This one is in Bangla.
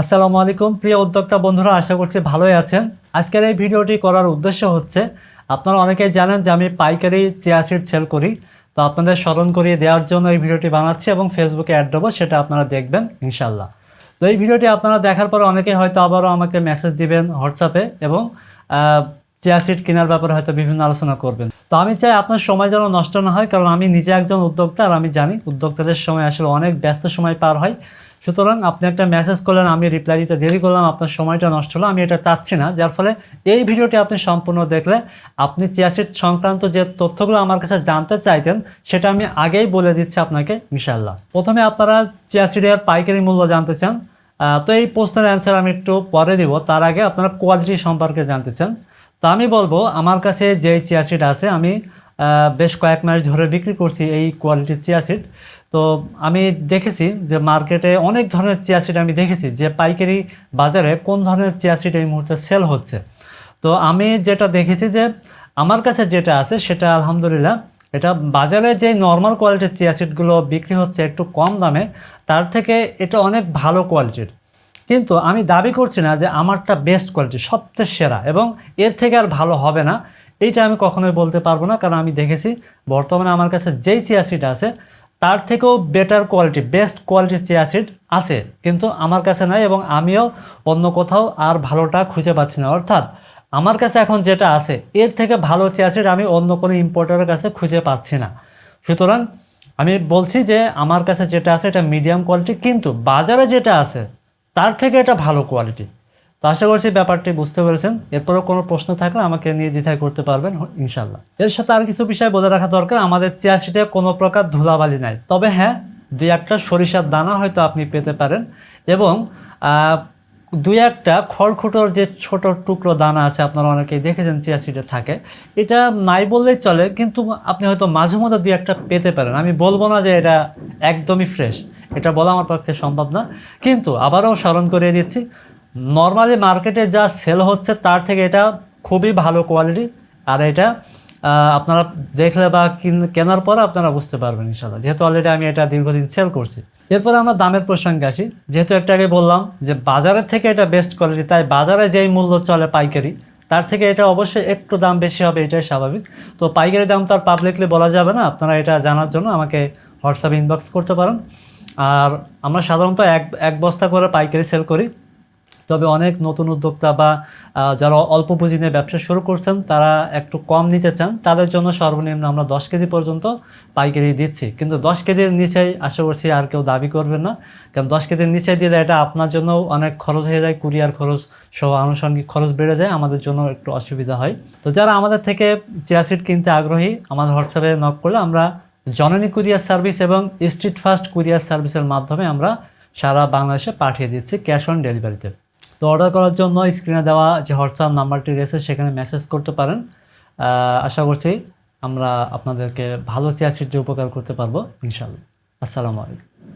আসসালামু আলাইকুম। প্রিয় উদ্যোক্তা বন্ধুরা, আশা করছি ভালোই আছেন। আজকের এই ভিডিওটি করার উদ্দেশ্য হচ্ছে, আপনারা অনেকেই জানেন যে আমি পাইকারি চেয়ার সিট সেল করি। তো আপনাদের স্মরণ করিয়ে দেওয়ার জন্য এই ভিডিওটি বানাচ্ছি এবং ফেসবুকে অ্যাড দেবো, সেটা আপনারা দেখবেন ইনশাল্লাহ তো এই ভিডিওটি আপনারা দেখার পরে অনেকেই হয়তো আবারও আমাকে মেসেজ দিবেন হোয়াটসঅ্যাপে এবং চেয়ার সিট কেনার ব্যাপারে হয়তো বিভিন্ন আলোচনা করবেন। তো আমি চাই আপনার সময় যেন নষ্ট না হয়, কারণ আমি নিজে একজন উদ্যোক্তা আর আমি জানি, উদ্যোক্তাদের সময় আসলে অনেক ব্যস্ত সময় পার হয়। সুতরাং আপনি একটা মেসেজ করলেন, আমি রিপ্লাই দিতে দেরি করলাম, আপনার সময়টা নষ্ট হলো, আমি এটা চাচ্ছি না। যার ফলে এই ভিডিওটি আপনি সম্পূর্ণ দেখলে, আপনি চেয়ারশিট সংক্রান্ত যে তথ্যগুলো আমার কাছে জানতে চাইতেন, সেটা আমি আগেই বলে দিচ্ছি আপনাকে ইনশাল্লাহ প্রথমে আপনারা চেয়ারশিটের পাইকারি মূল্য জানতে চান। তো এই প্রশ্নের অ্যান্সার আমি একটু পরে দিব। তার আগে আপনারা কোয়ালিটি সম্পর্কে জানতে চান। তো আমি বলব, আমার কাছে যে চেয়ারশিট আছে, আমি বেশ কয়েক মাস ধরে বিক্রি করছি এই কোয়ালিটির চেয়ারশিট তো আমি দেখেছি যে মার্কেটে অনেক ধরনের চেয়ার সিট আমি দেখেছি যে পাইকারি বাজারে কোন ধরনের চেয়ার সিট এই মুহূর্তে সেল হচ্ছে। তো আমি যেটা দেখেছি যে আমার কাছে যেটা আছে সেটা আলহামদুলিল্লাহ, এটা বাজারে যে নর্মাল কোয়ালিটির চেয়ার সিটগুলো বিক্রি হচ্ছে একটু কম দামে, তার থেকে এটা অনেক ভালো কোয়ালিটির কিন্তু আমি দাবি করছি না যে আমারটা বেস্ট কোয়ালিটি সবচেয়ে সেরা এবং এর থেকে আর ভালো হবে না, এইটা আমি কখনোই বলতে পারব না। কারণ আমি দেখেছি বর্তমানে আমার কাছে যেই চেয়ার সিট আছে তার থেকেও বেটার কোয়ালিটি বেস্ট কোয়ালিটির চেয়ার সিট আছে, কিন্তু আমার কাছে নাই এবং আমিও অন্য কোথাও আর ভালোটা খুঁজে পাচ্ছি না। অর্থাৎ আমার কাছে এখন যেটা আছে, এর থেকে ভালো চেয়ার সিট আমি অন্য কোনো ইম্পোর্টারের কাছে খুঁজে পাচ্ছি না। সুতরাং আমি বলছি যে আমার কাছে যেটা আছে এটা মিডিয়াম কোয়ালিটি কিন্তু বাজারে যেটা আছে, তার থেকে এটা ভালো কোয়ালিটি তো আশা করছি ব্যাপারটি বুঝতে পেরেছেন। এরপরেও কোনো প্রশ্ন থাকলে আমাকে নিয়ে দ্বিধায় করতে পারবেন ইনশাল্লাহ এর সাথে আর কিছু বিষয় বলে রাখা দরকার, আমাদের চেয়ার সিটে কোনো প্রকার ধুলাবালি নাই। তবে হ্যাঁ দু একটা সরিষার দানা হয়তো আপনি পেতে পারেন এবং দু একটা খড়খুটোর যে ছোট টুকরো দানা আছে, আপনারা অনেকেই দেখেছেন চেয়ার সিটে থাকে, এটা নাই বললেই চলে, কিন্তু আপনি হয়তো মাঝে মধ্যে দু একটা পেতে পারেন। আমি বলব না যে এটা একদমই ফ্রেশ এটা বলা আমার পক্ষে সম্ভব না। কিন্তু আবারও স্মরণ করিয়ে দিচ্ছি নর্মালি মার্কেটে যা সেল হচ্ছে, তার থেকে এটা খুবই ভালো কোয়ালিটি আর এটা আপনারা দেখলে বা কিন- কেনার পর আপনারা বুঝতে পারবেন ইনশাল্লাহ যেহেতু অলরেডি আমি এটা দীর্ঘদিন সেল করছি। এরপরে আমরা দামের প্রসঙ্গে আসি। যেহেতু একটা আগে বললাম যে বাজারের থেকে এটা বেস্ট কোয়ালিটি তাই বাজারে যেই মূল্য চলে পাইকারি, তার থেকে এটা অবশ্যই একটু দাম বেশি হবে, এটাই স্বাভাবিক। তো পাইকারি দাম তো আর পাবলিকলি বলা যাবে না। আপনারা এটা জানার জন্য আমাকে হোয়াটসঅ্যাপে ইনবক্স করতে পারেন। আর আমরা সাধারণত এক এক বস্তা করে পাইকারি সেল করি। তবে অনেক নতুন উদ্যোক্তা বা যারা অল্প পুঁজি নিয়ে ব্যবসা শুরু করছেন, তারা একটু কম নিতে চান। তাদের জন্য সর্বনিম্ন আমরা দশ কেজি পর্যন্ত পাইকারি দিচ্ছি। কিন্তু দশ কেজির নিচেই আশা করছি আর কেউ দাবি করবেন না। কারণ দশ কেজির নিচে দিলে এটা আপনার জন্য অনেক খরচ হয়ে যায়, কুরিয়ার খরচ সহ আনুষঙ্গিক খরচ বেড়ে যায়। আমাদের জন্য একটু অসুবিধা হয়। তো যারা আমাদের থেকে চেয়ার সিট কিনতে আগ্রহী, আমাদের হোয়াটসঅ্যাপে নক করলে আমরা জননী কুরিয়ার সার্ভিস এবং স্ট্রিট ফাস্ট কুরিয়ার সার্ভিসের মাধ্যমে আমরা সারা বাংলাদেশে পাঠিয়ে দিচ্ছি ক্যাশ অন ডেলিভারিতে। তো অর্ডার করার জন্য স্ক্রিনে দেওয়া যে হোয়াটসঅ্যাপ নাম্বারটি রয়েছে, সেখানে মেসেজ করতে পারেন। আশা করছি আমরা আপনাদেরকে ভালো চেয়ার সিটে উপকার করতে পারব ইনশাল্লাহ আসসালামু আলাইকুম।